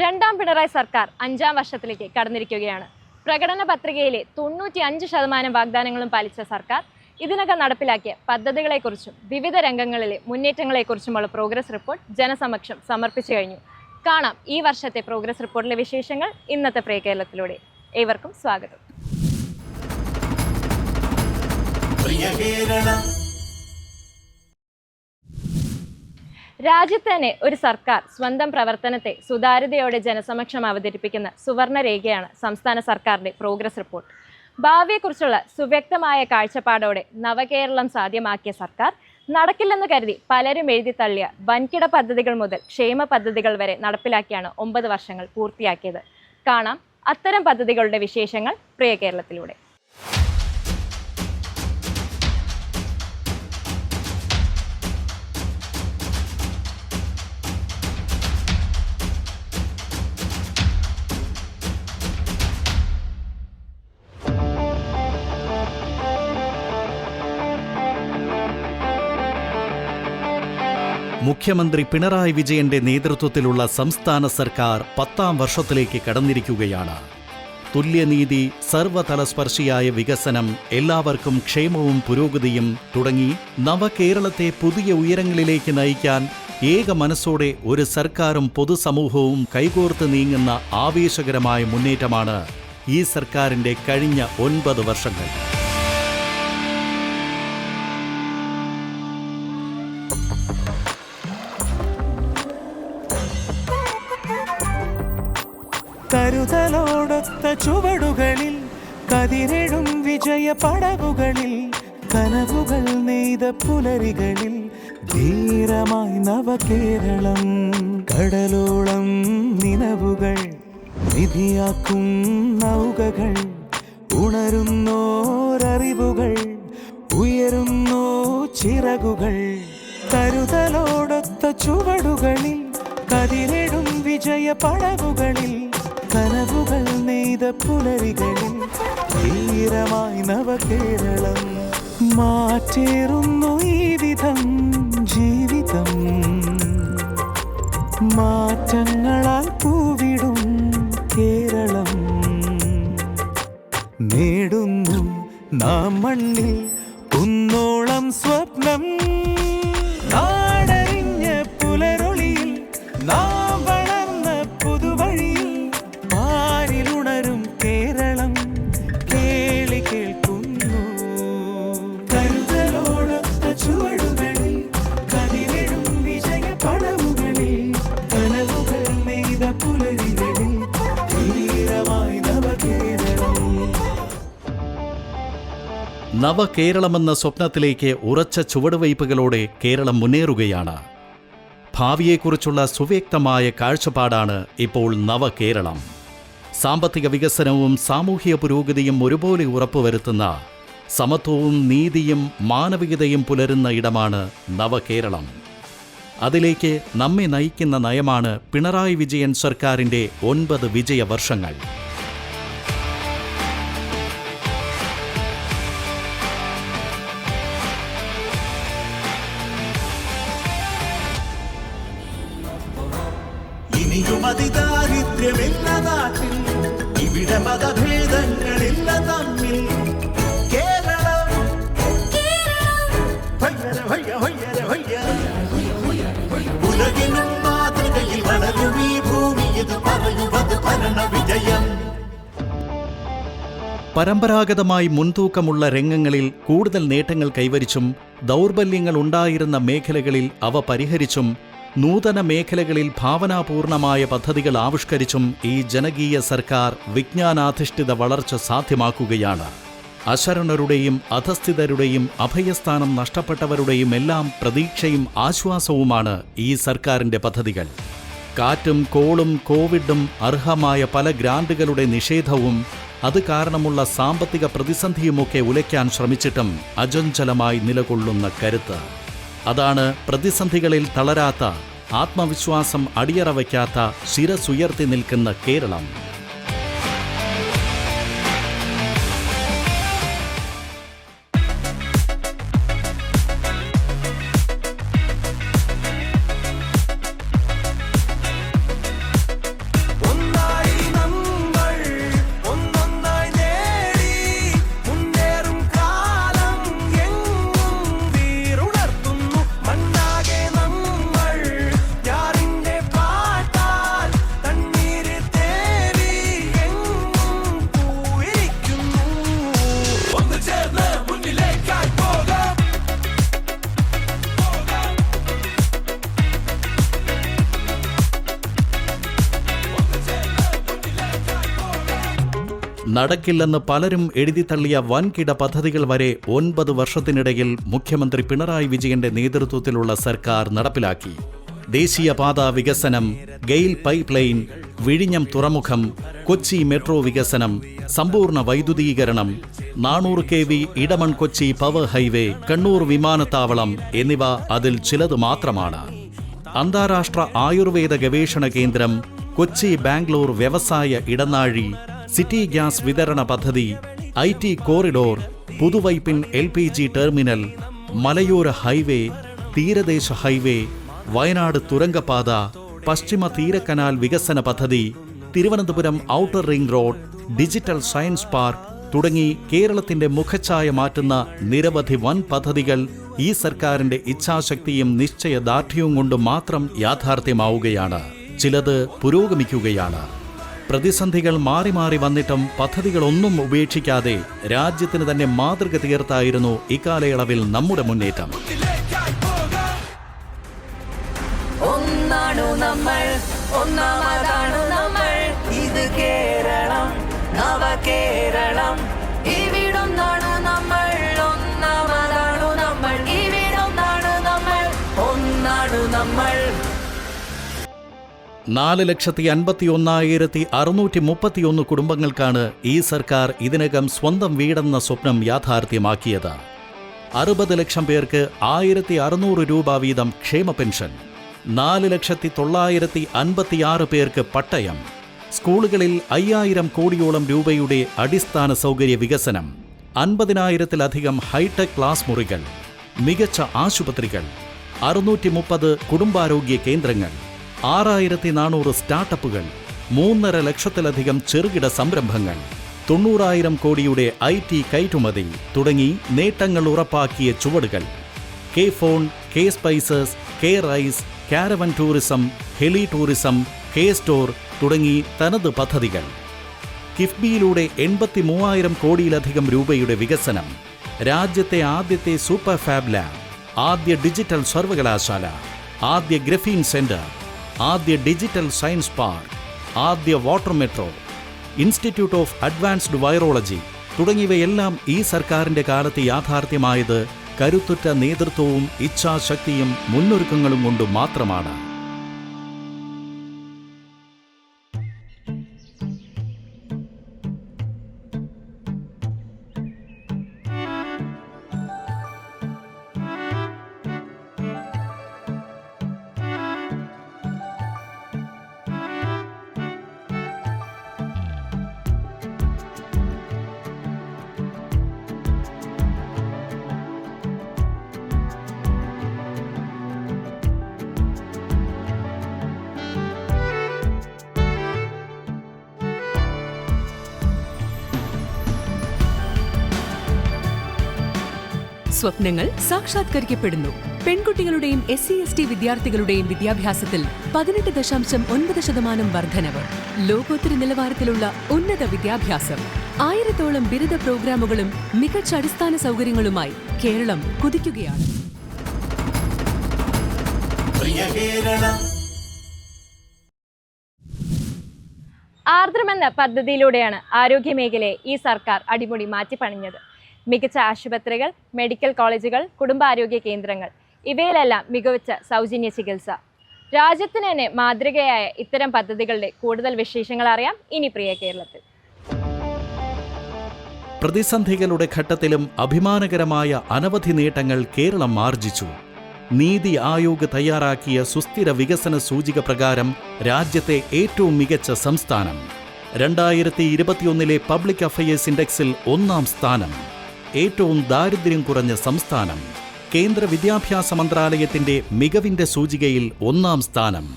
രണ്ടാം പിണറായി സർക്കാർ അഞ്ചാം വർഷത്തിലേക്ക് കടന്നിരിക്കുകയാണ്. പ്രകടന പത്രികയിലെ തൊണ്ണൂറ്റി അഞ്ച് ശതമാനം വാഗ്ദാനങ്ങളും പാലിച്ച സർക്കാർ ഇതിനകം നടപ്പിലാക്കിയ പദ്ധതികളെക്കുറിച്ചും വിവിധ രംഗങ്ങളിലെ മുന്നേറ്റങ്ങളെക്കുറിച്ചുമുള്ള പ്രോഗ്രസ് റിപ്പോർട്ട് ജനസമക്ഷം സമർപ്പിച്ചു കഴിഞ്ഞു. കാണാം ഈ വർഷത്തെ പ്രോഗ്രസ് റിപ്പോർട്ടിലെ വിശേഷങ്ങൾ ഇന്നത്തെ പ്രേ കേരളത്തിലൂടെ ഏവർക്കും സ്വാഗതം. പ്രിയ രാജ്യത്ത് തന്നെ ഒരു സർക്കാർ സ്വന്തം പ്രവർത്തനത്തെ സുതാര്യതയോടെ ജനസമക്ഷം അവതരിപ്പിക്കുന്ന സുവർണരേഖയാണ് സംസ്ഥാന സർക്കാരിന്റെ പ്രോഗ്രസ് റിപ്പോർട്ട് ഭാവിയെക്കുറിച്ചുള്ള സുവ്യക്തമായ കാഴ്ചപ്പാടോടെ നവകേരളം സാധ്യമാക്കിയ സർക്കാർ നടക്കില്ലെന്ന് കരുതി പലരും എഴുതി തള്ളിയ വൻകിട പദ്ധതികൾ മുതൽ ക്ഷേമ പദ്ധതികൾ വരെ നടപ്പിലാക്കിയാണ് ഒമ്പത് വർഷങ്ങൾ പൂർത്തിയാക്കിയത്. കാണാം അത്തരം പദ്ധതികളുടെ വിശേഷങ്ങൾ പ്രിയ കേരളത്തിലൂടെ. മുഖ്യമന്ത്രി പിണറായി വിജയന്റെ നേതൃത്വത്തിലുള്ള സംസ്ഥാന സർക്കാർ പത്താം വർഷത്തിലേക്ക് കടന്നിരിക്കുകയാണ്. തുല്യനീതി സർവതലസ്പർശിയായ വികസനം എല്ലാവർക്കും ക്ഷേമവും പുരോഗതിയും തുടങ്ങി നവകേരളത്തെ പുതിയ ഉയരങ്ങളിലേക്ക് നയിക്കാൻ ഏക മനസ്സോടെ ഒരു സർക്കാരും പൊതുസമൂഹവും കൈകോർത്ത് നീങ്ങുന്ന ആവേശകരമായ മുന്നേറ്റമാണ് ഈ സർക്കാരിന്റെ കഴിഞ്ഞ ഒൻപത് വർഷങ്ങൾ. കരുതലോടൊത്ത ചുവടുകളിൽ കതിരെഴും വിജയ പടവുകളിൽ കനവുകൾ നെയ്ത പുലരികളിൽ ധീരമായി നവകേരളം കടലോളം നിലവുകൾ നിധിയാക്കും നൗകകൾ ഉണരുന്നോരറിവുകൾ ഉയരുന്നോ ചിറകുകൾ. കരുതലോടൊത്ത ചുവടുകളിൽ കതിരിടും വിജയ പടവുകളിൽ കനവുകൾ നെയ്ത പുലരികളിൽ ധീരമായി നവകേരളം മാറ്റേറുന്നു ഈ വിധം ജീവിതം. മാറ്റങ്ങളാൽ പൂവിടും കേരളം. നേടുന്നു നാം മണ്ണിൽ കുന്നോളം സ്വപ്നം നവകേരളമെന്ന സ്വപ്നത്തിലേക്ക് ഉറച്ച ചുവടുവയ്പ്പുകളോടെ കേരളം മുന്നേറുകയാണ്. ഭാവിയെക്കുറിച്ചുള്ള സുവ്യക്തമായ കാഴ്ചപ്പാടാണ് ഇപ്പോൾ നവകേരളം. സാമ്പത്തിക വികസനവും സാമൂഹിക പുരോഗതിയും ഒരുപോലെ ഉറപ്പുവരുത്തുന്ന സമത്വവും നീതിയും മാനവികതയും പുലരുന്ന ഇടമാണ് നവകേരളം. അതിലേക്ക് നമ്മെ നയിക്കുന്ന നയമാണ് പിണറായി വിജയൻ സർക്കാരിന്റെ ഒൻപത് വിജയവർഷങ്ങൾ. ഇനിയും അതിദാരിദ്ര്യമില്ല നാട്ടിൽ ഇവിടെ മതഭേദങ്ങളില്ല തമ്മിൽ. കേരളം. ഉലകിനും മാതൃകയിൽ വളരും ഈ ഭൂമി. ഇത് പറയുന്നത് ഭരണ വിജയം പരമ്പരാഗതമായി മുൻതൂക്കമുള്ള രംഗങ്ങളിൽ കൂടുതൽ നേട്ടങ്ങൾ കൈവരിച്ചും ദൗർബല്യങ്ങൾ ഉണ്ടായിരുന്ന മേഖലകളിൽ അവ പരിഹരിച്ചും നൂതന മേഖലകളിൽ ഭാവനാപൂർണമായ പദ്ധതികൾ ആവിഷ്കരിച്ചും ഈ ജനകീയ സർക്കാർ വിജ്ഞാനാധിഷ്ഠിത വളർച്ച സാധ്യമാക്കുകയാണ്. അശരണരുടെയും അധസ്ഥിതരുടെയും അഭയസ്ഥാനം നഷ്ടപ്പെട്ടവരുടെയും എല്ലാം പ്രതീക്ഷയും ആശ്വാസവുമാണ് ഈ സർക്കാരിന്റെ പദ്ധതികൾ. കാറ്റും കോളും കോവിഡും അർഹമായ പല ഗ്രാൻഡുകളുടെ നിഷേധവും അത് കാരണമുള്ള സാമ്പത്തിക പ്രതിസന്ധിയുമൊക്കെ ഉലയ്ക്കാൻ ശ്രമിച്ചിട്ടും അജഞ്ചലമായി നിലകൊള്ളുന്ന കരുത്ത്. അതാണ് പ്രതിസന്ധികളിൽ തളരാത്ത ആത്മവിശ്വാസം അടിയറവയ്ക്കാത്ത ശിരസുയർത്തി നിൽക്കുന്ന കേരളം. നടക്കില്ലെന്ന് പലരും എഴുതിത്തള്ളിയ വൻകിട പദ്ധതികൾ വരെ ഒൻപത് വർഷത്തിനിടയിൽ മുഖ്യമന്ത്രി പിണറായി വിജയന്റെ നേതൃത്വത്തിലുള്ള സർക്കാർ നടപ്പിലാക്കി. ദേശീയപാത വികസനം ഗെയിൽ പൈപ്പ് ലൈൻ വിഴിഞ്ഞം തുറമുഖം കൊച്ചി മെട്രോ വികസനം സമ്പൂർണ വൈദ്യുതീകരണം നാനൂറ് K V Edamon Kochi power highway Kannur വിമാനത്താവളം എന്നിവ അതിൽ ചിലത് മാത്രമാണ്. അന്താരാഷ്ട്ര ആയുർവേദ ഗവേഷണ കേന്ദ്രം കൊച്ചി ബാംഗ്ലൂർ വ്യവസായ ഇടനാഴി സിറ്റി ഗ്യാസ് വിതരണ പദ്ധതി I T corridor Puthuvypeen L P G terminal മലയോര ഹൈവേ തീരദേശ ഹൈവേ വയനാട് തുരങ്കപാത പശ്ചിമ തീരക്കനാൽ വികസന പദ്ധതി Thiruvananthapuram outer ring road digital science park തുടങ്ങി കേരളത്തിന്റെ മുഖച്ഛായ മാറ്റുന്ന നിരവധി വൻ പദ്ധതികൾ ഈ സർക്കാരിന്റെ ഇച്ഛാശക്തിയും നിശ്ചയദാർഢ്യവും കൊണ്ട് മാത്രം യാഥാർത്ഥ്യമാവുകയാണ്. ചിലത് പുരോഗമിക്കുകയാണ്. പ്രതിസന്ധികൾ മാറി മാറി വന്നിട്ടും പദ്ധതികളൊന്നും ഉപേക്ഷിക്കാതെ രാജ്യത്തിന് തന്നെ മാതൃക തീർത്തായിരുന്നു ഇക്കാലയളവിൽ നമ്മുടെ മുന്നേറ്റം. ഒന്നാണു നമ്മൾ ഒന്നാമതാണു നമ്മൾ. ഇത് കേരളം നാല് ലക്ഷത്തി അൻപത്തി ഒന്നായിരത്തി അറുന്നൂറ്റി മുപ്പത്തിയൊന്ന് കുടുംബങ്ങൾക്കാണ് ഈ സർക്കാർ ഇതിനകം സ്വന്തം വീടെന്ന സ്വപ്നം യാഥാർത്ഥ്യമാക്കിയത്. അറുപത് ലക്ഷം പേർക്ക് ആയിരത്തി അറുന്നൂറ് രൂപ വീതം ക്ഷേമ പെൻഷൻ നാല് ലക്ഷത്തി തൊള്ളായിരത്തി അൻപത്തിയാറ് പേർക്ക് പട്ടയം സ്കൂളുകളിൽ അയ്യായിരം കോടിയോളം രൂപയുടെ അടിസ്ഥാന സൗകര്യ വികസനം അൻപതിനായിരത്തിലധികം ഹൈടെക് ക്ലാസ് മുറികൾ മികച്ച ആശുപത്രികൾ അറുന്നൂറ്റി മുപ്പത് കുടുംബാരോഗ്യ കേന്ദ്രങ്ങൾ ആറായിരത്തി നാനൂറ് സ്റ്റാർട്ടപ്പുകൾ മൂന്നര ലക്ഷത്തിലധികം ചെറുകിട സംരംഭങ്ങൾ തൊണ്ണൂറായിരം കോടിയുടെ ഐ ടി കയറ്റുമതി തുടങ്ങി നേട്ടങ്ങൾ ഉറപ്പാക്കിയ ചുവടുകൾ. K phone K spices K rice caravan tourism heli tourism K store തുടങ്ങി തനത് പദ്ധതികൾ. കിഫ്ബിയിലൂടെ എൺപത്തി മൂവായിരം കോടിയിലധികം രൂപയുടെ വികസനം രാജ്യത്തെ ആദ്യത്തെ സൂപ്പർ ഫാബ് ലാബ് ആദ്യ ഡിജിറ്റൽ സർവകലാശാല ആദ്യ ഗ്രഫീൻ സെന്റർ ആദ്യ ഡിജിറ്റൽ സയൻസ് പാർക്ക് ആദ്യ water metro institute of advanced virology തുടങ്ങിയവയെല്ലാം ഈ സർക്കാരിന്റെ കാലത്ത് യാഥാർത്ഥ്യമായത് കരുത്തുറ്റ നേതൃത്വവും ഇച്ഛാശക്തിയും മുന്നൊരുക്കങ്ങളും കൊണ്ട് മാത്രമാണ്. സ്വപ്നങ്ങൾ സാക്ഷാത്കരിക്കപ്പെടുന്നു. പെൺകുട്ടികളുടെയും എസ് സി എസ് ടി വിദ്യാർത്ഥികളുടെയും വിദ്യാഭ്യാസത്തിൽ പതിനെട്ട് ദശാംശം ഒൻപത് ശതമാനം വർധനവ്. ലോകോത്തര നിലവാരത്തിലുള്ള ഉന്നത വിദ്യാഭ്യാസം. ആയിരത്തോളം ബിരുദ പ്രോഗ്രാമുകളും മികച്ച അടിസ്ഥാന സൗകര്യങ്ങളുമായി കേരളം കുതിക്കുകയാണ്. ആർദ്രമെന്ന പദ്ധതിയിലൂടെയാണ് ആരോഗ്യമേഖലയെ ഈ സർക്കാർ അടിമുടി മാറ്റിപ്പണിഞ്ഞത്. മികച്ച ആശുപത്രികൾ മെഡിക്കൽ കോളേജുകൾ കുടുംബാരോഗ്യ കേന്ദ്രങ്ങൾ. ഇവയിലെല്ലാം മികവച്ച സൗജന്യ ചികിത്സ. രാജ്യത്തിന് തന്നെ മാതൃകയായ ഇത്തരം പദ്ധതികളുടെ കൂടുതൽ വിശേഷങ്ങൾ അറിയാം ഇനി പ്രിയ കേരളത്തിൽ. പ്രതിസന്ധികളുടെ ഘട്ടത്തിലും അഭിമാനകരമായ അനവധി നേട്ടങ്ങൾ കേരളം ആർജിച്ചു. നീതി ആയോഗ് തയ്യാറാക്കിയ സുസ്ഥിര വികസന സൂചിക പ്രകാരം രാജ്യത്തെ ഏറ്റവും മികച്ച സംസ്ഥാനം. രണ്ടായിരത്തി ഇരുപത്തിയൊന്നിലെ പബ്ലിക് അഫയേഴ്സ് ഇൻഡെക്സിൽ ഒന്നാം സ്ഥാനം. ഏറ്റവും ദാരിദ്ര്യം കുറഞ്ഞ സംസ്ഥാനം. കേന്ദ്ര വിദ്യാഭ്യാസ മന്ത്രാലയത്തിന്റെ മികവിന്റെ സൂചികയിൽ ഒന്നാം സ്ഥാനം.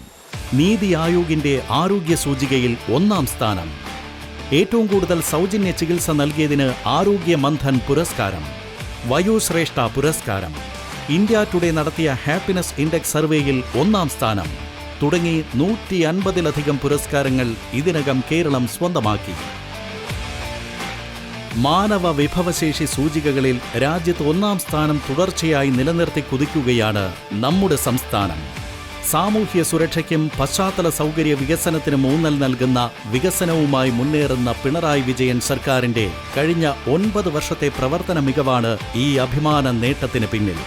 നീതി ആയോഗിന്റെ ആരോഗ്യ സൂചികയിൽ ഒന്നാം സ്ഥാനം. ഏറ്റവും കൂടുതൽ സൗജന്യ ചികിത്സ നൽകിയതിന് ആരോഗ്യ മന്ധൻ പുരസ്കാരം. വയോശ്രേഷ്ഠ പുരസ്കാരം. ഇന്ത്യ ടുഡേ നടത്തിയ ഹാപ്പിനെസ് ഇൻഡെക്സ് സർവേയിൽ ഒന്നാം സ്ഥാനം. തുടങ്ങി നൂറ്റി അൻപതിലധികം പുരസ്കാരങ്ങൾ ഇതിനകം കേരളം സ്വന്തമാക്കി. മാനവ വിഭവശേഷി സൂചികകളിൽ രാജ്യത്ത് ഒന്നാം സ്ഥാനം തുടർച്ചയായി നിലനിർത്തി കുതിക്കുകയാണ് നമ്മുടെ സംസ്ഥാനം. സാമൂഹ്യ സുരക്ഷയ്ക്കും പശ്ചാത്തല സൗകര്യ വികസനത്തിനും ഊന്നൽ നൽകുന്ന വികസനവുമായി മുന്നേറുന്ന പിണറായി വിജയൻ സർക്കാരിന്റെ കഴിഞ്ഞ ഒൻപത് വർഷത്തെ പ്രവർത്തന മികവാണ് ഈ അഭിമാന നേട്ടത്തിന് പിന്നിൽ.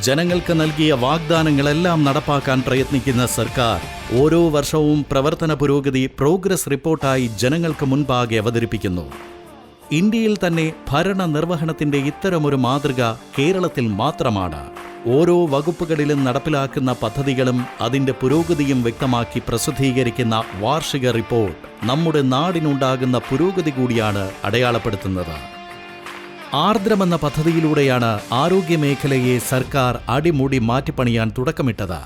ജനങ്ങൾക്ക് നൽകിയ വാഗ്ദാനങ്ങളെല്ലാം നടപ്പാക്കാൻ പ്രയത്നിക്കുന്ന സർക്കാർ ഓരോ വർഷവും പ്രവർത്തന പുരോഗതി പ്രോഗ്രസ് റിപ്പോർട്ടായി ജനങ്ങൾക്ക് മുൻപാകെ അവതരിപ്പിക്കുന്നു. ഇന്ത്യയിൽ തന്നെ ഭരണ നിർവഹണത്തിന്റെ ഇത്തരമൊരു മാതൃക കേരളത്തിൽ മാത്രമാണ്. ഓരോ വകുപ്പുകളിലും നടപ്പിലാക്കുന്ന പദ്ധതികളും അതിന്റെ പുരോഗതിയും വ്യക്തമാക്കി പ്രസിദ്ധീകരിക്കുന്ന വാർഷിക റിപ്പോർട്ട് നമ്മുടെ നാടിനുണ്ടാകുന്ന പുരോഗതി കൂടിയാണ് അടയാളപ്പെടുത്തുന്നത്. ആർദ്രമെന്ന പദ്ധതിയിലൂടെയാണ് ആരോഗ്യമേഖലയെ സർക്കാർ അടിമുടി മാറ്റിപ്പണിയാൻ തുടക്കമിട്ടത്.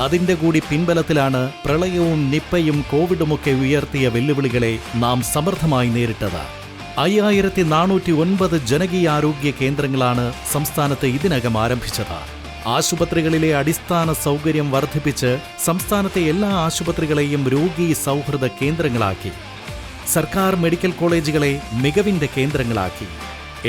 അതിന്റെ കൂടി പിൻബലത്തിലാണ് പ്രളയവും നിപ്പയും കോവിഡുമൊക്കെ ഉയർത്തിയ വെല്ലുവിളികളെ നാം സമർത്ഥമായി നേരിട്ടത്. അയ്യായിരത്തി നാനൂറ്റി ഒൻപത് ജനകീയാരോഗ്യ കേന്ദ്രങ്ങളാണ് സംസ്ഥാനത്ത് ഇതിനകം ആരംഭിച്ചത്. ആശുപത്രികളിലെ അടിസ്ഥാന സൗകര്യം വർദ്ധിപ്പിച്ച് സംസ്ഥാനത്തെ എല്ലാ ആശുപത്രികളെയും രോഗി സൗഹൃദ കേന്ദ്രങ്ങളാക്കി. സർക്കാർ മെഡിക്കൽ കോളേജുകളെ മികവിന്റെ കേന്ദ്രങ്ങളാക്കി.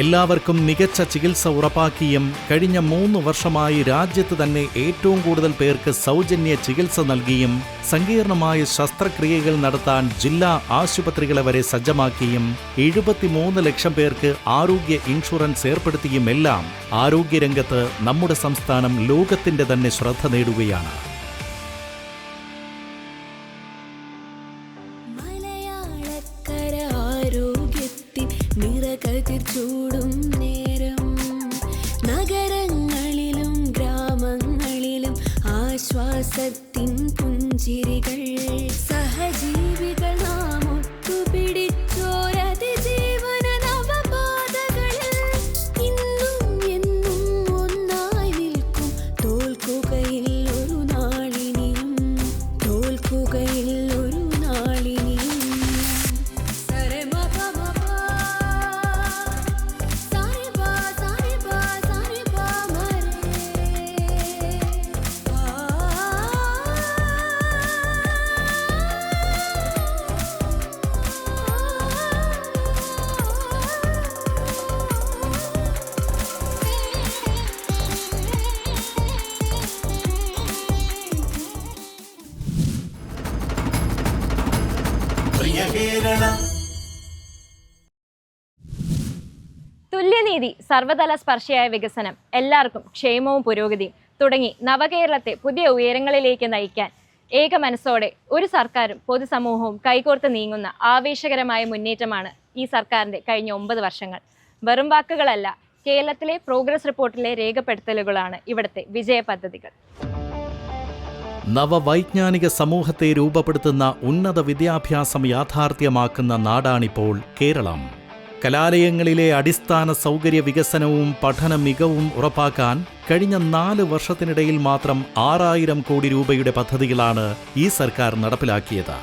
എല്ലാവർക്കും മികച്ച ചികിത്സ ഉറപ്പാക്കിയും കഴിഞ്ഞ മൂന്ന് വർഷമായി രാജ്യത്ത് തന്നെ ഏറ്റവും കൂടുതൽ പേർക്ക് സൗജന്യ ചികിത്സ നൽകിയും സങ്കീർണമായ ശസ്ത്രക്രിയകൾ നടത്താൻ ജില്ലാ ആശുപത്രികളെ വരെ സജ്ജമാക്കിയും എഴുപത്തിമൂന്ന് ലക്ഷം പേർക്ക് ആരോഗ്യ ഇൻഷുറൻസ് ഏർപ്പെടുത്തിയുമെല്ലാം ആരോഗ്യരംഗത്ത് നമ്മുടെ സംസ്ഥാനം ലോകത്തിന്റെ തന്നെ ശ്രദ്ധ നേടുകയാണ്. ആശ്വാസത്തിൻ പുഞ്ചിരികൾ സഹജീവികൾ കേരളം. തുല്യനീതി സർവതല സ്പർശിയായ വികസനം എല്ലാവർക്കും ക്ഷേമവും പുരോഗതിയും തുടങ്ങി നവകേരളത്തെ പുതിയ ഉയരങ്ങളിലേക്ക് നയിക്കാൻ ഏക മനസ്സോടെ ഒരു സർക്കാരും പൊതുസമൂഹവും കൈകോർത്ത് നീങ്ങുന്ന ആവേശകരമായ മുന്നേറ്റമാണ് ഈ സർക്കാരിന്റെ കഴിഞ്ഞ ഒമ്പത് വർഷങ്ങൾ. വെറും വാക്കുകളല്ല കേരളത്തിലെ പ്രോഗ്രസ് റിപ്പോർട്ടിലെ രേഖപ്പെടുത്തലുകളാണ് ഇവിടുത്തെ വിജയ പദ്ധതികൾ. നവവൈജ്ഞാനിക സമൂഹത്തെ രൂപപ്പെടുത്തുന്ന ഉന്നത വിദ്യാഭ്യാസം യാഥാർത്ഥ്യമാക്കുന്ന നാടാണിപ്പോൾ കേരളം. കലാലയങ്ങളിലെ അടിസ്ഥാന സൗകര്യ വികസനവും പഠന മികവും ഉറപ്പാക്കാൻ കഴിഞ്ഞ നാല് വർഷത്തിനിടയിൽ മാത്രം ആറായിരം കോടി രൂപയുടെ പദ്ധതികളാണ് ഈ സർക്കാർ നടപ്പിലാക്കിയത്.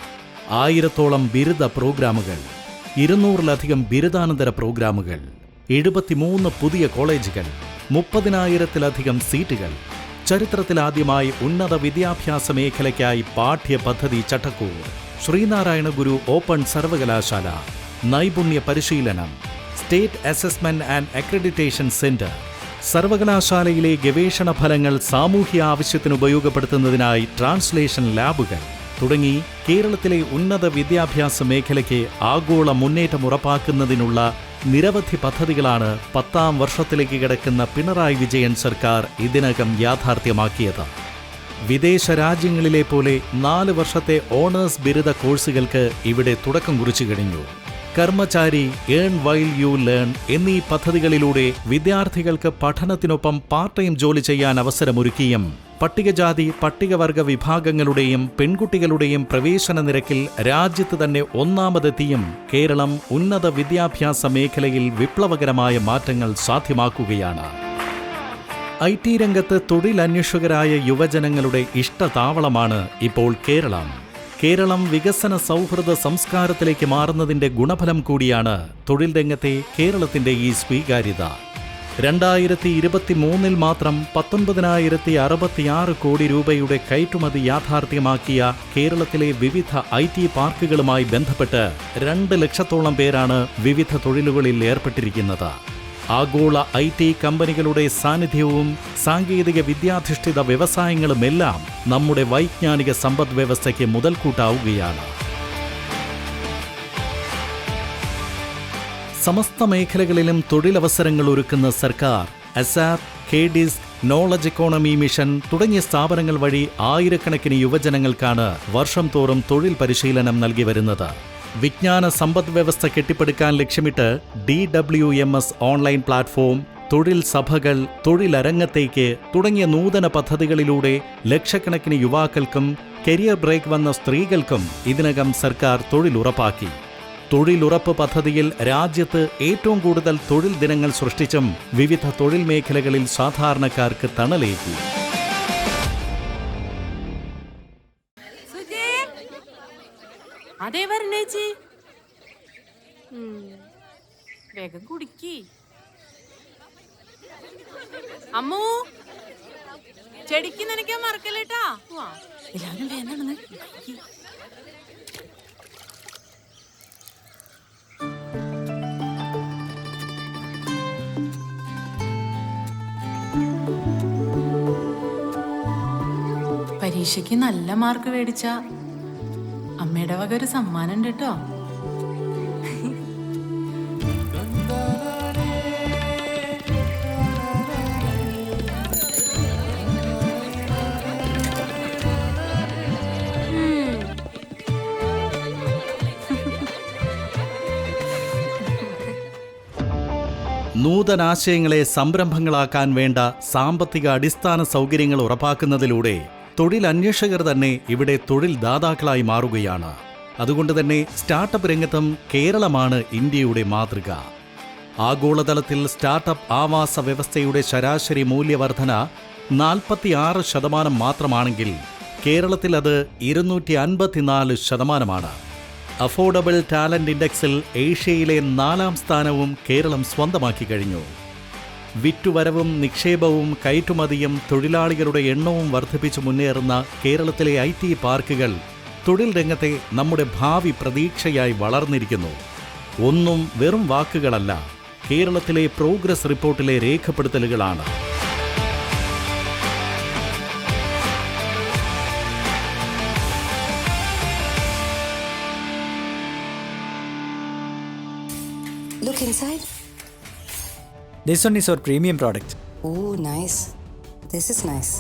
ആയിരത്തോളം ബിരുദ പ്രോഗ്രാമുകൾ ഇരുന്നൂറിലധികം ബിരുദാനന്തര പ്രോഗ്രാമുകൾ എഴുപത്തിമൂന്ന് പുതിയ കോളേജുകൾ മുപ്പതിനായിരത്തിലധികം സീറ്റുകൾ ചരിത്രത്തിലാദ്യമായി ഉന്നത വിദ്യാഭ്യാസ മേഖലയ്ക്കായി പാഠ്യപദ്ധതി ചട്ടക്കൂർ ശ്രീനാരായണ ഗുരു ഓപ്പൺ സർവകലാശാല. നൈപുണ്യ പരിശീലനം. State assessment and accreditation centre. സർവകലാശാലയിലെ ഗവേഷണ ഫലങ്ങൾ സാമൂഹ്യ ആവശ്യത്തിന് ഉപയോഗപ്പെടുത്തുന്നതിനായി ട്രാൻസ്ലേഷൻ ലാബുകൾ. തുടങ്ങി കേരളത്തിലെ ഉന്നത വിദ്യാഭ്യാസ മേഖലയ്ക്ക് ആഗോള മുന്നേറ്റം ഉറപ്പാക്കുന്നതിനുള്ള നിരവധി പദ്ധതികളാണ് പത്താം വർഷത്തിലേക്ക് കിടക്കുന്ന പിണറായി വിജയൻ സർക്കാർ ഇതിനകം യാഥാർത്ഥ്യമാക്കിയത്. വിദേശ രാജ്യങ്ങളിലെ പോലെ നാല് വർഷത്തെ ഓണേഴ്സ് ബിരുദ കോഴ്സുകൾക്ക് ഇവിടെ തുടക്കം കുറിച്ചു കഴിഞ്ഞു. Karmachari earn while you learn എന്നീ പദ്ധതികളിലൂടെ വിദ്യാർത്ഥികൾക്ക് പഠനത്തിനൊപ്പം പാർട്ട് ടൈം ജോലി ചെയ്യാൻ അവസരമൊരുക്കിയും പട്ടികജാതി പട്ടികവർഗ വിഭാഗങ്ങളുടെയും പെൺകുട്ടികളുടെയും പ്രവേശന നിരക്കിൽ രാജ്യത്ത് തന്നെ ഒന്നാമതെത്തിയും കേരളം ഉന്നത വിദ്യാഭ്യാസ മേഖലയിൽ വിപ്ലവകരമായ മാറ്റങ്ങൾ സാധ്യമാക്കുകയാണ്. ഐ ടി രംഗത്ത് തൊഴിലന്വേഷകരായ യുവജനങ്ങളുടെ ഇഷ്ടതാവളമാണ് ഇപ്പോൾ കേരളം. കേരളം വികസന സൗഹൃദ സംസ്കാരത്തിലേക്ക് മാറുന്നതിന്റെ ഗുണഫലം കൂടിയാണ് തൊഴിൽ രംഗത്തെ കേരളത്തിന്റെ ഈ സ്വീകാര്യത. രണ്ടായിരത്തി ഇരുപത്തി മൂന്നിൽ മാത്രം പത്തൊൻപതിനായിരത്തി അറുപത്തിയാറ് കോടി രൂപയുടെ കയറ്റുമതി യാഥാർത്ഥ്യമാക്കിയ കേരളത്തിലെ വിവിധ ഐ ടി പാർക്കുകളുമായി ബന്ധപ്പെട്ട് രണ്ട് ലക്ഷത്തോളം പേരാണ് വിവിധ തൊഴിലുകളിൽ ഏർപ്പെട്ടിരിക്കുന്നത്. ആഗോള ഐ ടി കമ്പനികളുടെ സാന്നിധ്യവും സാങ്കേതിക വിദ്യാധിഷ്ഠിത വ്യവസായങ്ങളുമെല്ലാം നമ്മുടെ വൈജ്ഞാനിക സമ്പദ് വ്യവസ്ഥയ്ക്ക് മുതൽക്കൂട്ടാവുകയാണ്. സമസ്ത മേഖലകളിലും തൊഴിലവസരങ്ങൾ ഒരുക്കുന്ന സർക്കാർ ASAP K DISC knowledge economy mission തുടങ്ങിയ സ്ഥാപനങ്ങൾ വഴി ആയിരക്കണക്കിന് യുവജനങ്ങൾക്കാണ് വർഷം തോറും തൊഴിൽ പരിശീലനം നൽകി വരുന്നത്. വിജ്ഞാന സമ്പദ് വ്യവസ്ഥ കെട്ടിപ്പടുക്കാൻ ലക്ഷ്യമിട്ട് D W M S online platform തൊഴിൽ സഭകൾ തൊഴിലരംഗത്തേക്ക് തുടങ്ങിയ നൂതന പദ്ധതികളിലൂടെ ലക്ഷക്കണക്കിന് യുവാക്കൾക്കും കരിയർ ബ്രേക്ക് വന്ന സ്ത്രീകൾക്കും ഇതിനകം സർക്കാർ തൊഴിൽ ഉറപ്പാക്കി തൊഴിലുറപ്പ് പദ്ധതിയിൽ രാജ്യത്ത് ഏറ്റവും കൂടുതൽ തൊഴിൽ ദിനങ്ങൾ സൃഷ്ടിച്ചും വിവിധ തൊഴിൽ മേഖലകളിൽ സാധാരണക്കാർക്ക് തണലേകി. വേഗം ചെടിക്ക് നനയ്ക്കാൻ മറക്കല്ലേട്ടാ എല്ലാവരും വേണ്ടാണെന്ന് പരീക്ഷയ്ക്ക് നല്ല മാർക്ക് മേടിച്ച അമ്മയുടെ വക ഒരു സമ്മാനം ഉണ്ട് കേട്ടോ. നൂതനാശയങ്ങളെ സംരംഭങ്ങളാക്കാൻ വേണ്ട സാമ്പത്തിക അടിസ്ഥാന സൗകര്യങ്ങൾ ഉറപ്പാക്കുന്നതിലൂടെ തൊഴിൽ അന്വേഷകർ തന്നെ ഇവിടെ തൊഴിൽ ദാതാക്കളായി മാറുകയാണ്. അതുകൊണ്ട് തന്നെ സ്റ്റാർട്ടപ്പ് രംഗത്തും കേരളമാണ് ഇന്ത്യയുടെ മാതൃക. ആഗോളതലത്തിൽ സ്റ്റാർട്ടപ്പ് ആവാസ വ്യവസ്ഥയുടെ ശരാശരി മൂല്യവർധന നാൽപ്പത്തിയാറ് ശതമാനം മാത്രമാണെങ്കിൽ കേരളത്തിൽ അത് ഇരുന്നൂറ്റി അൻപത്തിനാല് ശതമാനമാണ്. അഫോർഡബിൾ ടാലന്റ് ഇൻഡെക്സിൽ ഏഷ്യയിലെ നാലാം സ്ഥാനവും കേരളം സ്വന്തമാക്കി കഴിഞ്ഞു. വിറ്റുവരവും നിക്ഷേപവും കയറ്റുമതിയും തൊഴിലാളികളുടെ എണ്ണവും വർദ്ധിപ്പിച്ചു മുന്നേറുന്ന കേരളത്തിലെ ഐ ടി പാർക്കുകൾ തൊഴിൽ രംഗത്തെ നമ്മുടെ ഭാവി പ്രതീക്ഷയായി വളർന്നിരിക്കുന്നു ഒന്നും വെറും വാക്കുകളല്ല കേരളത്തിലെ പ്രോഗ്രസ് റിപ്പോർട്ടിലെ രേഖപ്പെടുത്തലുകളാണ് Look inside. This one is our premium product. Oh, nice. This is nice.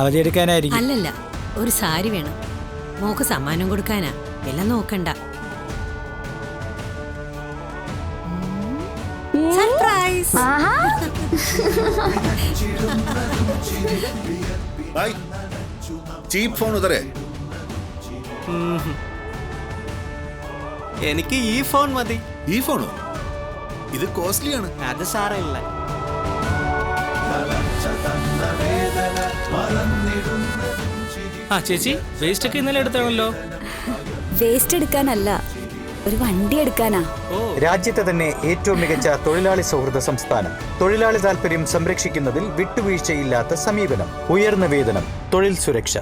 അവധിയെടുക്കാനായിരിക്കും അല്ലല്ല ഒരു സാരി വേണം. മോക്ക് സമ്മാനം കൊടുക്കാനാ. എല്ലാം നോക്കണ്ട. സർപ്രൈസ് ചീപ്പ് ഫോൺ ഉതരേ എനിക്ക് ഈ ഫോൺ മതി. ഈ ഫോണോ? ഇത് കോസ്റ്റ്ലി ആണ് അത് സാരമില്ല. ആ ചേച്ചി വേസ്റ്റ് ഒക്കെ ഇന്നലെ എടുത്താണല്ലോ? വേസ്റ്റ് എടുക്കാനല്ല ഒരു വണ്ടി എടുക്കാനാ. രാജ്യത്തെ തന്നെ ഏറ്റവും മികച്ച തൊഴിലാളി സൗഹൃദ സംസ്ഥാനം. തൊഴിലാളി താല്പര്യം സംരക്ഷിക്കുന്നതിൽ വിട്ടുവീഴ്ചയില്ലാത്ത സമീപനം ഉയർന്ന വേതനം തൊഴിൽ സുരക്ഷ.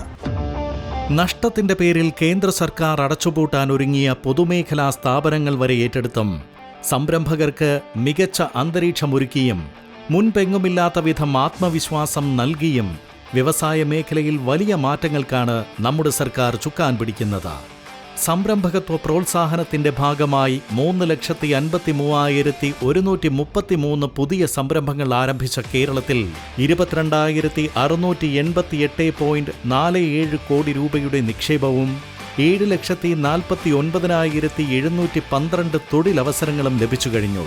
നഷ്ടത്തിന്റെ പേരിൽ കേന്ദ്ര സർക്കാർ അടച്ചുപൂട്ടാൻ ഒരുങ്ങിയ പൊതുമേഖലാ സ്ഥാപനങ്ങൾ വരെ ഏറ്റെടുത്തും. സംരംഭകർക്ക് മികച്ച അന്തരീക്ഷമൊരുക്കിയും മുൻപെങ്ങുമില്ലാത്ത വിധം ആത്മവിശ്വാസം നൽകിയും വ്യവസായ മേഖലയിൽ വലിയ മാറ്റങ്ങൾക്കാണ് നമ്മുടെ സർക്കാർ ചുക്കാൻ പിടിക്കുന്നത്. സംരംഭകത്വ പ്രോത്സാഹനത്തിന്റെ ഭാഗമായി മൂന്ന് ലക്ഷത്തി അൻപത്തി മൂവായിരത്തി ഒരുന്നൂറ്റി മുപ്പത്തി മൂന്ന് പുതിയ സംരംഭങ്ങൾ ആരംഭിച്ച കേരളത്തിൽ ഇരുപത്തിരണ്ടായിരത്തി അറുന്നൂറ്റി എൺപത്തി എട്ട് പോയിന്റ് നാല് ഏഴ് കോടി രൂപയുടെ നിക്ഷേപവും ഏഴ് ലക്ഷത്തി നാൽപ്പത്തി ഒൻപതിനായിരത്തി എഴുന്നൂറ്റി പന്ത്രണ്ട് തൊഴിലവസരങ്ങളും ലഭിച്ചു കഴിഞ്ഞു.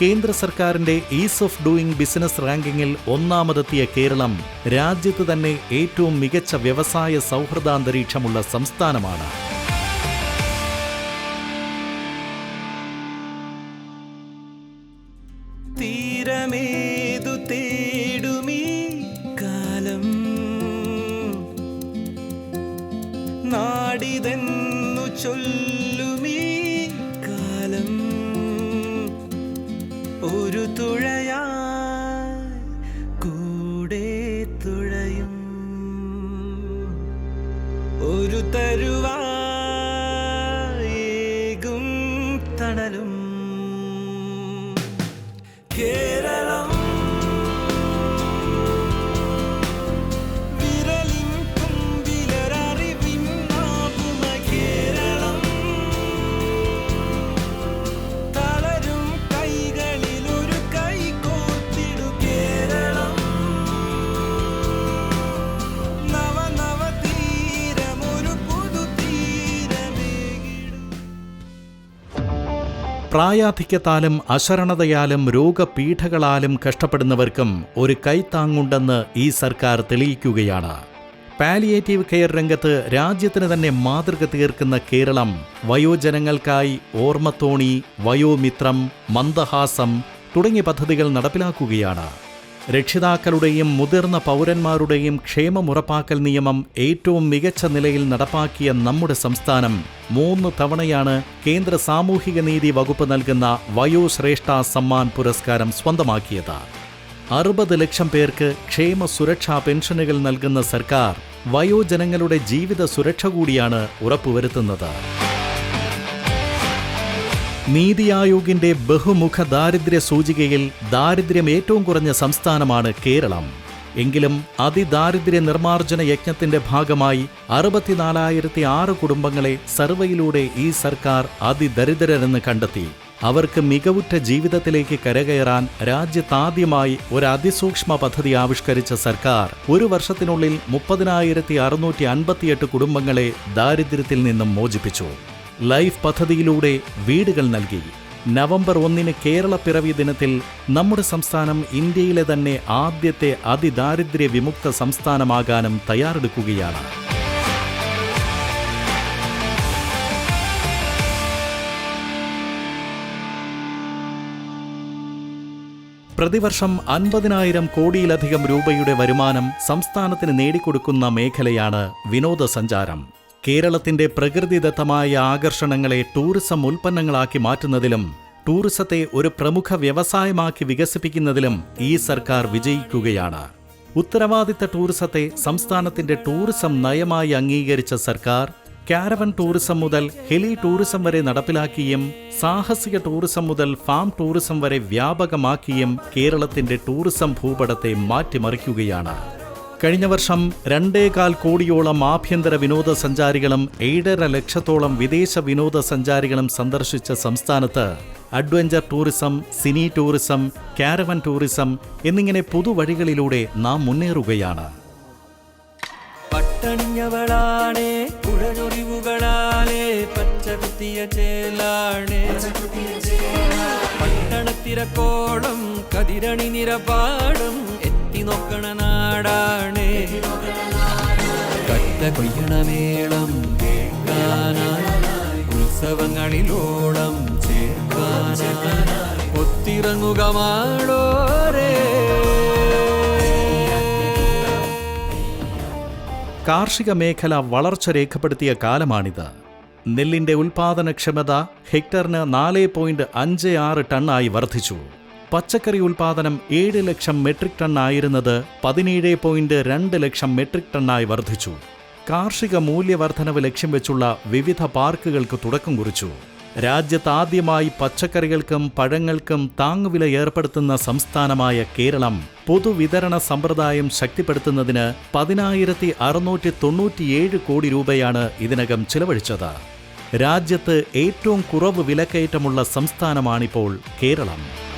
കേന്ദ്ര സർക്കാരിന്റെ ഈസ് ഓഫ് ഡൂയിങ് ബിസിനസ് റാങ്കിങ്ങിൽ ഒന്നാമതെത്തിയ കേരളം രാജ്യത്ത് തന്നെ ഏറ്റവും മികച്ച വ്യവസായ സൗഹൃദാന്തരീക്ഷമുള്ള സംസ്ഥാനമാണ്. പ്രായാധിക്യത്താലും അശരണതയാലും രോഗപീഠകളാലും കഷ്ടപ്പെടുന്നവർക്കും ഒരു കൈത്താങ്ങുണ്ടെന്ന് ഈ സർക്കാർ തെളിയിക്കുകയാണ്. പാലിയേറ്റീവ് കെയർ രംഗത്ത് രാജ്യത്തിന് തന്നെ മാതൃക തീർക്കുന്ന കേരളം വയോജനങ്ങൾക്കായി ഓർമ്മത്തോണി വയോമിത്രം മന്ദഹാസം തുടങ്ങിയ പദ്ധതികൾ നടപ്പിലാക്കുകയാണ്. രക്ഷിതാക്കളുടെയും മുതിർന്ന പൗരന്മാരുടെയും ക്ഷേമമുറപ്പാക്കൽ നിയമം ഏറ്റവും മികച്ച നിലയിൽ നടപ്പാക്കിയ നമ്മുടെ സംസ്ഥാനം മൂന്ന് തവണയാണ് കേന്ദ്ര സാമൂഹിക നീതി വകുപ്പ് നൽകുന്ന വയോശ്രേഷ്ഠ സമ്മാൻ പുരസ്കാരം സ്വന്തമാക്കിയത്. അറുപത് ലക്ഷം പേർക്ക് ക്ഷേമ സുരക്ഷാ പെൻഷനുകൾ നൽകുന്ന സർക്കാർ വയോജനങ്ങളുടെ ജീവിത സുരക്ഷ കൂടിയാണ് ഉറപ്പുവരുത്തുന്നത്. നീതി ആയോഗിന്റെ ബഹുമുഖ ദാരിദ്ര്യ സൂചികയിൽ ദാരിദ്ര്യം ഏറ്റവും കുറഞ്ഞ സംസ്ഥാനമാണ് കേരളം. എങ്കിലും അതിദാരിദ്ര്യ നിർമ്മാർജന യജ്ഞത്തിന്റെ ഭാഗമായി അറുപത്തിനാലായിരത്തി ആറ് കുടുംബങ്ങളെ സർവേയിലൂടെ ഈ സർക്കാർ അതിദരിദ്രരെന്ന് കണ്ടെത്തി. അവർക്ക് മികവുറ്റ ജീവിതത്തിലേക്ക് കരകയറാൻ രാജ്യത്താദ്യമായി ഒരു അതിസൂക്ഷ്മ പദ്ധതി ആവിഷ്കരിച്ച സർക്കാർ ഒരു വർഷത്തിനുള്ളിൽ മുപ്പതിനായിരത്തി അറുന്നൂറ്റി അൻപത്തിയെട്ട് കുടുംബങ്ങളെ ദാരിദ്ര്യത്തിൽ നിന്നും മോചിപ്പിച്ചു. ലൈഫ് പദ്ധതിയിലൂടെ വീടുകൾ നൽകി. നവംബർ ഒന്നിന് കേരള പിറവി ദിനത്തിൽ നമ്മുടെ സംസ്ഥാനം ഇന്ത്യയിലെ തന്നെ ആദ്യത്തെ അതിദാരിദ്ര്യ വിമുക്ത സംസ്ഥാനമാകാനും തയ്യാറെടുക്കുകയാണ്. പ്രതിവർഷം അൻപതിനായിരം കോടിയിലധികം രൂപയുടെ വരുമാനം സംസ്ഥാനത്തിന് നേടിക്കൊടുക്കുന്ന മേഖലയാണ് വിനോദസഞ്ചാരം. കേരളത്തിന്റെ പ്രകൃതിദത്തമായ ആകർഷണങ്ങളെ ടൂറിസം ഉൽപ്പന്നങ്ങളാക്കി മാറ്റുന്നതിലും ടൂറിസത്തെ ഒരു പ്രമുഖ വ്യവസായമാക്കി വികസിപ്പിക്കുന്നതിലും ഈ സർക്കാർ വിജയിക്കുകയാണ്. ഉത്തരവാദിത്ത ടൂറിസത്തെ സംസ്ഥാനത്തിന്റെ ടൂറിസം നയമായി അംഗീകരിച്ച സർക്കാർ കാരവൻ ടൂറിസം മുതൽ ഹെലി ടൂറിസം വരെ നടപ്പിലാക്കിയും സാഹസിക ടൂറിസം മുതൽ ഫാം ടൂറിസം വരെ വ്യാപകമാക്കിയും കേരളത്തിന്റെ ടൂറിസം ഭൂപടത്തെ മാറ്റിമറിക്കുകയാണ്. കഴിഞ്ഞ വർഷം രണ്ടേകാൽ കോടിയോളം ആഭ്യന്തര വിനോദസഞ്ചാരികളും ഏഴര ലക്ഷത്തോളം വിദേശ വിനോദസഞ്ചാരികളും സന്ദർശിച്ച സംസ്ഥാനത്ത് adventure tourism cine tourism caravan tourism എന്നിങ്ങനെ പുതുവഴികളിലൂടെ നാം മുന്നേറുകയാണ്. പട്ടണിഞ്ഞവളാണേ ചേലാണേ. പട്ടണത്തിരക്കോളം കതിരണി നിരപാടും നോക്കണ നാടാണേ. കട്ട കൊയ്യണമേളം കേൾക്കാനായി ഉത്സവങ്ങളിലോളം ചേർക്കാനായി ഒത്തിറങ്ങുക മാടോരേ. കാർഷിക മേഖല വളർച്ച രേഖപ്പെടുത്തിയ കാലമാണിത്. നെല്ലിന്റെ ഉൽപാദനക്ഷമത ഹെക്ടറിന് നാല് പോയിന്റ് അഞ്ച് ആറ് ടണ്ണായി വർദ്ധിച്ചു. പച്ചക്കറി ഉൽപാദനം ഏഴ് ലക്ഷം മെട്രിക് ടൺ ആയിരുന്നത് പതിനേഴ് പോയിന്റ് രണ്ട് ലക്ഷം മെട്രിക് ടണ്ണായി വർദ്ധിച്ചു. കാർഷിക മൂല്യവർദ്ധനവ് ലക്ഷ്യം വെച്ചുള്ള വിവിധ പാർക്കുകൾക്ക് തുടക്കം കുറിച്ചു. രാജ്യത്ത് ആദ്യമായി പച്ചക്കറികൾക്കും പഴങ്ങൾക്കും താങ്ങുവില ഏർപ്പെടുത്തുന്ന സംസ്ഥാനമായ കേരളം പൊതുവിതരണ സമ്പ്രദായം ശക്തിപ്പെടുത്തുന്നതിന് പതിനായിരത്തി അറുന്നൂറ്റി തൊണ്ണൂറ്റിയേഴ് കോടി രൂപയാണ് ഇതിനകം ചിലവഴിച്ചത്. രാജ്യത്ത് ഏറ്റവും കുറവ് വിലക്കയറ്റമുള്ള സംസ്ഥാനമാണിപ്പോൾ Keralam.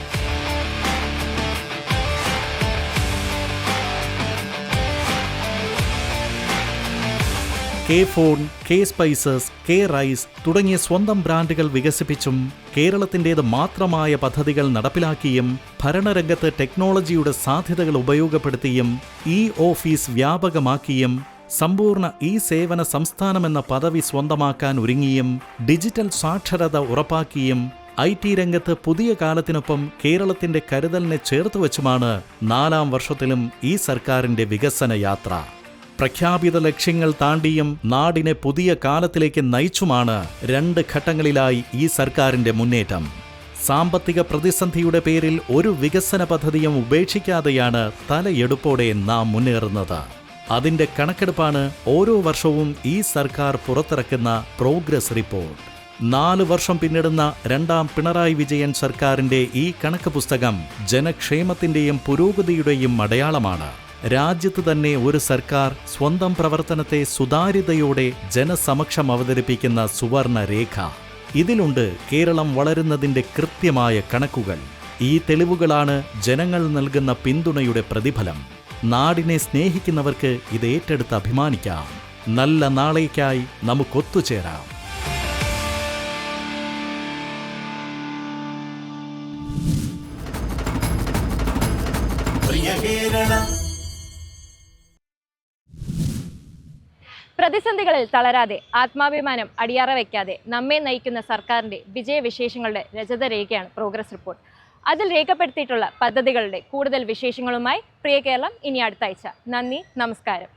K phone K spices K rice തുടങ്ങിയ സ്വന്തം ബ്രാൻഡുകൾ വികസിപ്പിച്ചും കേരളത്തിന്റേത് മാത്രമായ പദ്ധതികൾ നടപ്പിലാക്കിയും ഭരണരംഗത്ത് ടെക്നോളജിയുടെ സാധ്യതകൾ ഉപയോഗപ്പെടുത്തിയും ഇ ഓഫീസ് വ്യാപകമാക്കിയും സമ്പൂർണ ഇ സേവന സംസ്ഥാനമെന്ന പദവി സ്വന്തമാക്കാൻ ഒരുങ്ങിയും ഡിജിറ്റൽ സാക്ഷരത ഉറപ്പാക്കിയും ഐ ടി രംഗത്ത് പുതിയ കാലത്തിനൊപ്പം കേരളത്തിന്റെ കരുതലിനെ ചേർത്തുവച്ചുമാണ് നാലാം വർഷത്തിലും ഈ സർക്കാരിന്റെ വികസന യാത്ര പ്രഖ്യാപിത ലക്ഷ്യങ്ങൾ താണ്ടിയും നാടിനെ പുതിയ കാലത്തിലേക്ക് നയിച്ചുമാണ് രണ്ട് ഘട്ടങ്ങളിലായി ഈ സർക്കാരിന്റെ മുന്നേറ്റം. സാമ്പത്തിക പ്രതിസന്ധിയുടെ പേരിൽ ഒരു വികസന പദ്ധതിയും ഉപേക്ഷിക്കാതെയാണ് തലയെടുപ്പോടെ നാം മുന്നേറുന്നത്. അതിന്റെ കണക്കെടുപ്പാണ് ഓരോ വർഷവും ഈ സർക്കാർ പുറത്തിറക്കുന്ന പ്രോഗ്രസ് റിപ്പോർട്ട്. നാല് വർഷം പിന്നിടുന്ന രണ്ടാം പിണറായി വിജയൻ സർക്കാരിന്റെ ഈ കണക്ക് പുസ്തകം ജനക്ഷേമത്തിന്റെയും പുരോഗതിയുടെയും അടയാളമാണ്. രാജ്യത്ത് തന്നെ ഒരു സർക്കാർ സ്വന്തം പ്രവർത്തനത്തെ സുതാര്യതയോടെ ജനസമക്ഷം അവതരിപ്പിക്കുന്ന സുവർണ രേഖ ഇതിലുണ്ട് കേരളം വളരുന്നതിന്റെ കൃത്യമായ കണക്കുകൾ. ഈ തെളിവുകളാണ് ജനങ്ങൾ നൽകുന്ന പിന്തുണയുടെ പ്രതിഫലം. നാടിനെ സ്നേഹിക്കുന്നവർക്ക് ഇത് ഏറ്റെടുത്ത് അഭിമാനിക്കാം. നല്ല നാളേക്കായി നമുക്കൊത്തുചേരാം. പ്രതിസന്ധികളിൽ തളരാതെ ആത്മാഭിമാനം അടിയറ വയ്ക്കാതെ നമ്മെ നയിക്കുന്ന സർക്കാരിന്റെ വിജയവിശേഷങ്ങളുടെ രചതരേഖയാണ് പ്രോഗ്രസ് റിപ്പോർട്ട് അതിൽ രേഖപ്പെടുത്തിയിട്ടുള്ള പദ്ധതികളുടെ കൂടുതൽ വിശേഷങ്ങളുമായി പ്രിയ കേരളം ഇനി അടുത്താഴ്ച നന്ദി നമസ്കാരം.